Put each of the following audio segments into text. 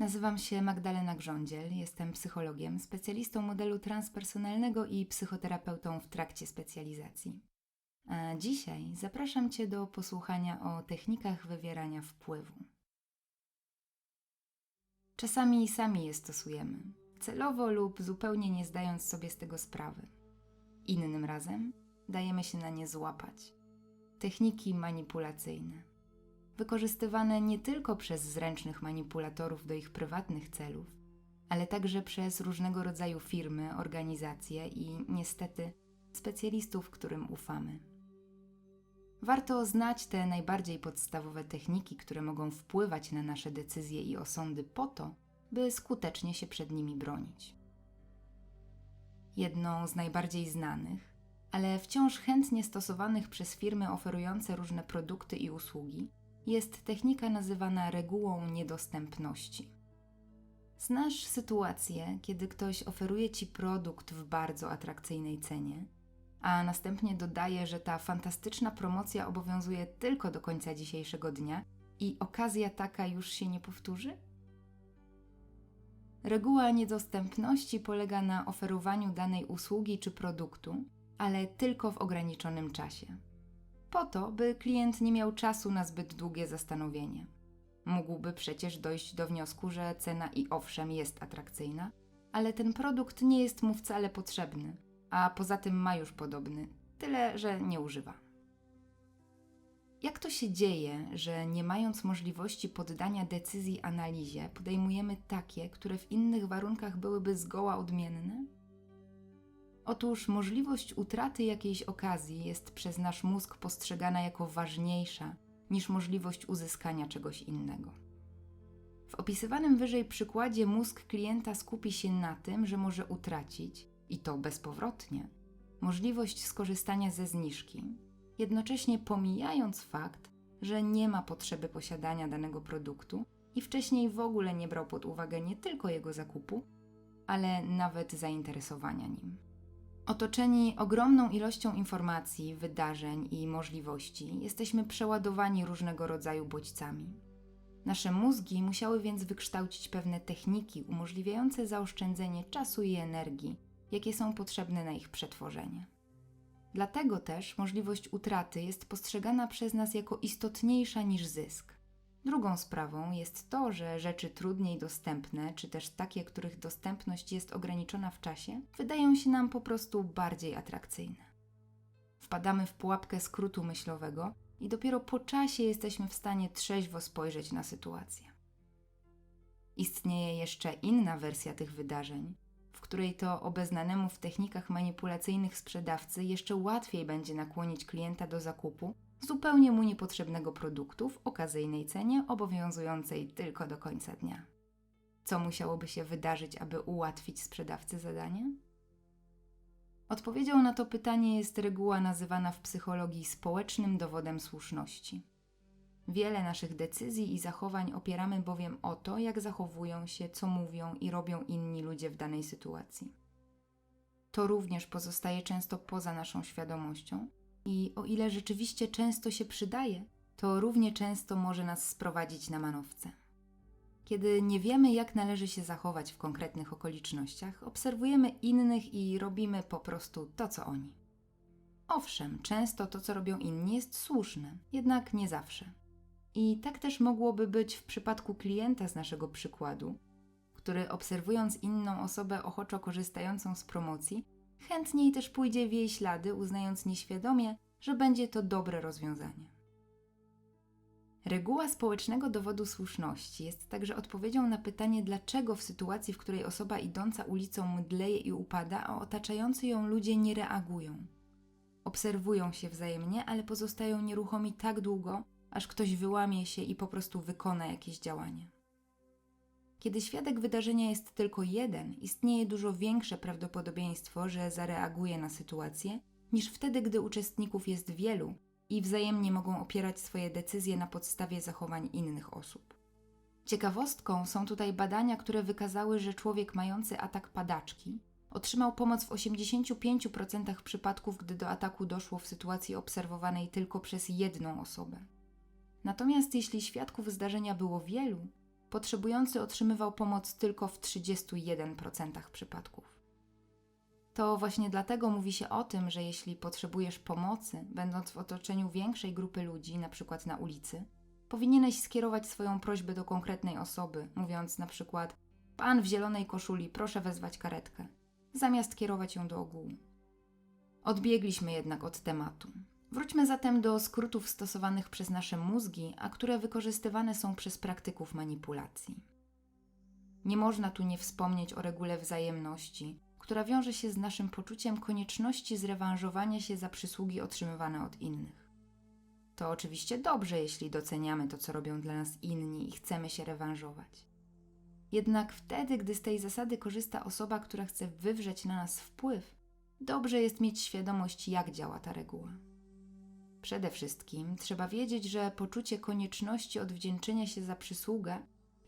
Nazywam się Magdalena Grządziel, jestem psychologiem, specjalistą modelu transpersonalnego i psychoterapeutą w trakcie specjalizacji. A dzisiaj zapraszam Cię do posłuchania o technikach wywierania wpływu. Czasami sami je stosujemy, celowo lub zupełnie nie zdając sobie z tego sprawy. Innym razem dajemy się na nie złapać. Techniki manipulacyjne wykorzystywane nie tylko przez zręcznych manipulatorów do ich prywatnych celów, ale także przez różnego rodzaju firmy, organizacje i niestety specjalistów, którym ufamy. Warto znać te najbardziej podstawowe techniki, które mogą wpływać na nasze decyzje i osądy po to, by skutecznie się przed nimi bronić. Jedną z najbardziej znanych, ale wciąż chętnie stosowanych przez firmy oferujące różne produkty i usługi, jest technika nazywana regułą niedostępności. Znasz sytuację, kiedy ktoś oferuje ci produkt w bardzo atrakcyjnej cenie, a następnie dodaje, że ta fantastyczna promocja obowiązuje tylko do końca dzisiejszego dnia i okazja taka już się nie powtórzy? Reguła niedostępności polega na oferowaniu danej usługi czy produktu, ale tylko w ograniczonym czasie po to, by klient nie miał czasu na zbyt długie zastanowienie. Mógłby przecież dojść do wniosku, że cena i owszem jest atrakcyjna, ale ten produkt nie jest mu wcale potrzebny, a poza tym ma już podobny, tyle że nie używa. Jak to się dzieje, że nie mając możliwości poddania decyzji analizie, podejmujemy takie, które w innych warunkach byłyby zgoła odmienne? Otóż możliwość utraty jakiejś okazji jest przez nasz mózg postrzegana jako ważniejsza niż możliwość uzyskania czegoś innego. W opisywanym wyżej przykładzie mózg klienta skupi się na tym, że może utracić, i to bezpowrotnie, możliwość skorzystania ze zniżki, jednocześnie pomijając fakt, że nie ma potrzeby posiadania danego produktu i wcześniej w ogóle nie brał pod uwagę nie tylko jego zakupu, ale nawet zainteresowania nim. Otoczeni ogromną ilością informacji, wydarzeń i możliwości, jesteśmy przeładowani różnego rodzaju bodźcami. Nasze mózgi musiały więc wykształcić pewne techniki umożliwiające zaoszczędzenie czasu i energii, jakie są potrzebne na ich przetworzenie. Dlatego też możliwość utraty jest postrzegana przez nas jako istotniejsza niż zysk. Drugą sprawą jest to, że rzeczy trudniej dostępne, czy też takie, których dostępność jest ograniczona w czasie, wydają się nam po prostu bardziej atrakcyjne. Wpadamy w pułapkę skrótu myślowego i dopiero po czasie jesteśmy w stanie trzeźwo spojrzeć na sytuację. Istnieje jeszcze inna wersja tych wydarzeń, w której to obeznanemu w technikach manipulacyjnych sprzedawcy jeszcze łatwiej będzie nakłonić klienta do zakupu zupełnie mu niepotrzebnego produktu w okazyjnej cenie obowiązującej tylko do końca dnia. Co musiałoby się wydarzyć, aby ułatwić sprzedawcy zadanie? Odpowiedzią na to pytanie jest reguła nazywana w psychologii społecznym dowodem słuszności. Wiele naszych decyzji i zachowań opieramy bowiem o to, jak zachowują się, co mówią i robią inni ludzie w danej sytuacji. To również pozostaje często poza naszą świadomością, i o ile rzeczywiście często się przydaje, to równie często może nas sprowadzić na manowce. Kiedy nie wiemy, jak należy się zachować w konkretnych okolicznościach, obserwujemy innych i robimy po prostu to, co oni. Owszem, często to, co robią inni, jest słuszne, jednak nie zawsze. I tak też mogłoby być w przypadku klienta z naszego przykładu, który obserwując inną osobę ochoczo korzystającą z promocji, chętniej też pójdzie w jej ślady, uznając nieświadomie, że będzie to dobre rozwiązanie. Reguła społecznego dowodu słuszności jest także odpowiedzią na pytanie, dlaczego w sytuacji, w której osoba idąca ulicą mdleje i upada, a otaczający ją ludzie nie reagują. Obserwują się wzajemnie, ale pozostają nieruchomi tak długo, aż ktoś wyłamie się i po prostu wykona jakieś działanie. Kiedy świadek wydarzenia jest tylko jeden, istnieje dużo większe prawdopodobieństwo, że zareaguje na sytuację, niż wtedy, gdy uczestników jest wielu i wzajemnie mogą opierać swoje decyzje na podstawie zachowań innych osób. Ciekawostką są tutaj badania, które wykazały, że człowiek mający atak padaczki otrzymał pomoc w 85% przypadków, gdy do ataku doszło w sytuacji obserwowanej tylko przez jedną osobę. Natomiast jeśli świadków zdarzenia było wielu, potrzebujący otrzymywał pomoc tylko w 31% przypadków. To właśnie dlatego mówi się o tym, że jeśli potrzebujesz pomocy, będąc w otoczeniu większej grupy ludzi, na przykład na ulicy, powinieneś skierować swoją prośbę do konkretnej osoby, mówiąc na przykład: Pan w zielonej koszuli, proszę wezwać karetkę, zamiast kierować ją do ogółu. Odbiegliśmy jednak od tematu. Wróćmy zatem do skrótów stosowanych przez nasze mózgi, a które wykorzystywane są przez praktyków manipulacji. Nie można tu nie wspomnieć o regule wzajemności, która wiąże się z naszym poczuciem konieczności zrewanżowania się za przysługi otrzymywane od innych. To oczywiście dobrze, jeśli doceniamy to, co robią dla nas inni i chcemy się rewanżować. Jednak wtedy, gdy z tej zasady korzysta osoba, która chce wywrzeć na nas wpływ, dobrze jest mieć świadomość, jak działa ta reguła. Przede wszystkim trzeba wiedzieć, że poczucie konieczności odwdzięczenia się za przysługę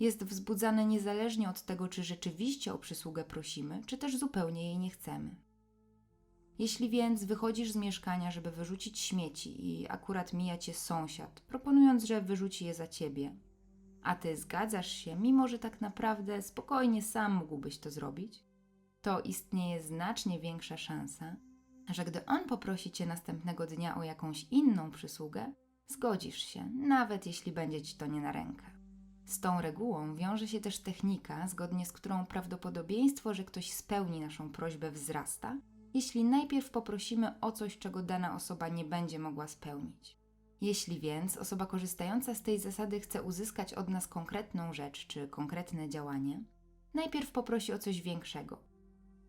jest wzbudzane niezależnie od tego, czy rzeczywiście o przysługę prosimy, czy też zupełnie jej nie chcemy. Jeśli więc wychodzisz z mieszkania, żeby wyrzucić śmieci i akurat mija cię sąsiad, proponując, że wyrzuci je za ciebie, a ty zgadzasz się, mimo że tak naprawdę spokojnie sam mógłbyś to zrobić, to istnieje znacznie większa szansa, że gdy on poprosi cię następnego dnia o jakąś inną przysługę, zgodzisz się, nawet jeśli będzie ci to nie na rękę. Z tą regułą wiąże się też technika, zgodnie z którą prawdopodobieństwo, że ktoś spełni naszą prośbę, wzrasta, jeśli najpierw poprosimy o coś, czego dana osoba nie będzie mogła spełnić. Jeśli więc osoba korzystająca z tej zasady chce uzyskać od nas konkretną rzecz czy konkretne działanie, najpierw poprosi o coś większego.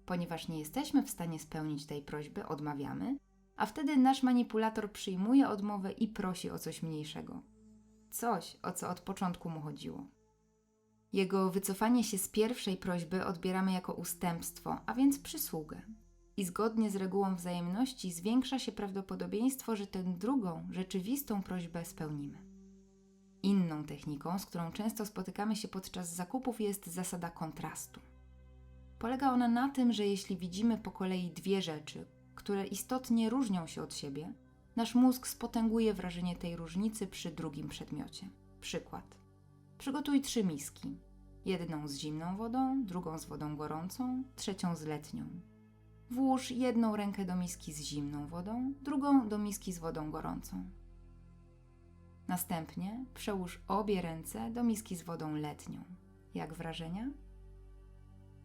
Ponieważ nie jesteśmy w stanie spełnić tej prośby, odmawiamy, a wtedy nasz manipulator przyjmuje odmowę i prosi o coś mniejszego. Coś, o co od początku mu chodziło. Jego wycofanie się z pierwszej prośby odbieramy jako ustępstwo, a więc przysługę. I zgodnie z regułą wzajemności zwiększa się prawdopodobieństwo, że tę drugą, rzeczywistą prośbę spełnimy. Inną techniką, z którą często spotykamy się podczas zakupów, jest zasada kontrastu. Polega ona na tym, że jeśli widzimy po kolei dwie rzeczy, które istotnie różnią się od siebie, nasz mózg spotęguje wrażenie tej różnicy przy drugim przedmiocie. Przykład. Przygotuj trzy miski. Jedną z zimną wodą, drugą z wodą gorącą, trzecią z letnią. Włóż jedną rękę do miski z zimną wodą, drugą do miski z wodą gorącą. Następnie przełóż obie ręce do miski z wodą letnią. Jak wrażenia?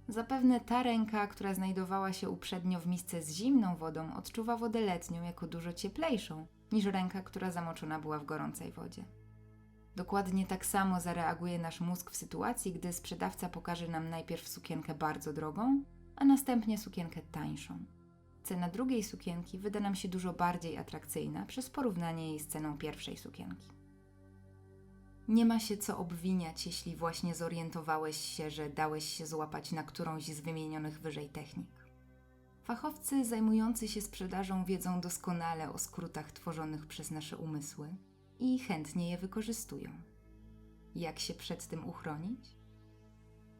Zapewne ta ręka, która znajdowała się uprzednio w misce z zimną wodą, odczuwa wodę letnią jako dużo cieplejszą niż ręka, która zamoczona była w gorącej wodzie. Dokładnie tak samo zareaguje nasz mózg w sytuacji, gdy sprzedawca pokaże nam najpierw sukienkę bardzo drogą, a następnie sukienkę tańszą. Cena drugiej sukienki wyda nam się dużo bardziej atrakcyjna przez porównanie jej z ceną pierwszej sukienki. Nie ma się co obwiniać, jeśli właśnie zorientowałeś się, że dałeś się złapać na którąś z wymienionych wyżej technik. Fachowcy zajmujący się sprzedażą wiedzą doskonale o skrótach tworzonych przez nasze umysły i chętnie je wykorzystują. Jak się przed tym uchronić?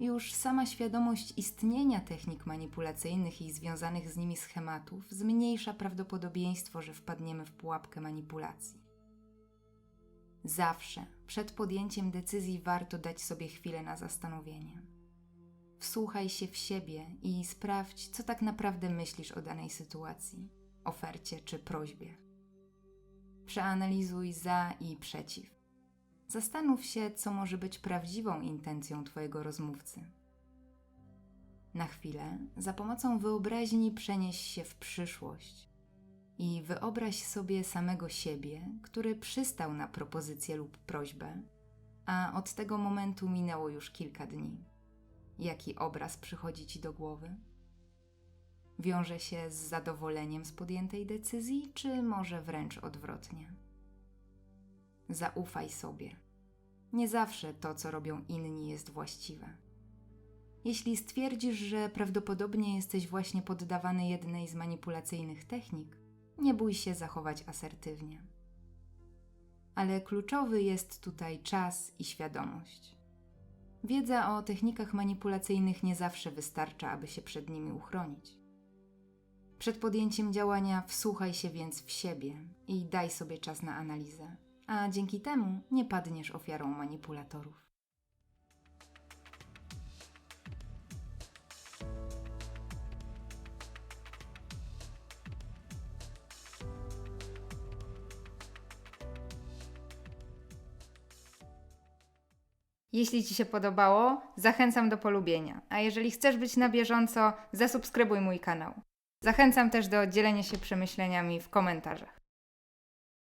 Już sama świadomość istnienia technik manipulacyjnych i związanych z nimi schematów zmniejsza prawdopodobieństwo, że wpadniemy w pułapkę manipulacji. Zawsze przed podjęciem decyzji warto dać sobie chwilę na zastanowienie. Wsłuchaj się w siebie i sprawdź, co tak naprawdę myślisz o danej sytuacji, ofercie czy prośbie. Przeanalizuj za i przeciw. Zastanów się, co może być prawdziwą intencją Twojego rozmówcy. Na chwilę, za pomocą wyobraźni, przenieś się w przyszłość i wyobraź sobie samego siebie, który przystał na propozycję lub prośbę, a od tego momentu minęło już kilka dni. Jaki obraz przychodzi Ci do głowy? Wiąże się z zadowoleniem z podjętej decyzji, czy może wręcz odwrotnie? Zaufaj sobie. Nie zawsze to, co robią inni, jest właściwe. Jeśli stwierdzisz, że prawdopodobnie jesteś właśnie poddawany jednej z manipulacyjnych technik, nie bój się zachować asertywnie. Ale kluczowy jest tutaj czas i świadomość. Wiedza o technikach manipulacyjnych nie zawsze wystarcza, aby się przed nimi uchronić. Przed podjęciem działania wsłuchaj się więc w siebie i daj sobie czas na analizę, a dzięki temu nie padniesz ofiarą manipulatorów. Jeśli Ci się podobało, zachęcam do polubienia, a jeżeli chcesz być na bieżąco, zasubskrybuj mój kanał. Zachęcam też do dzielenia się przemyśleniami w komentarzach.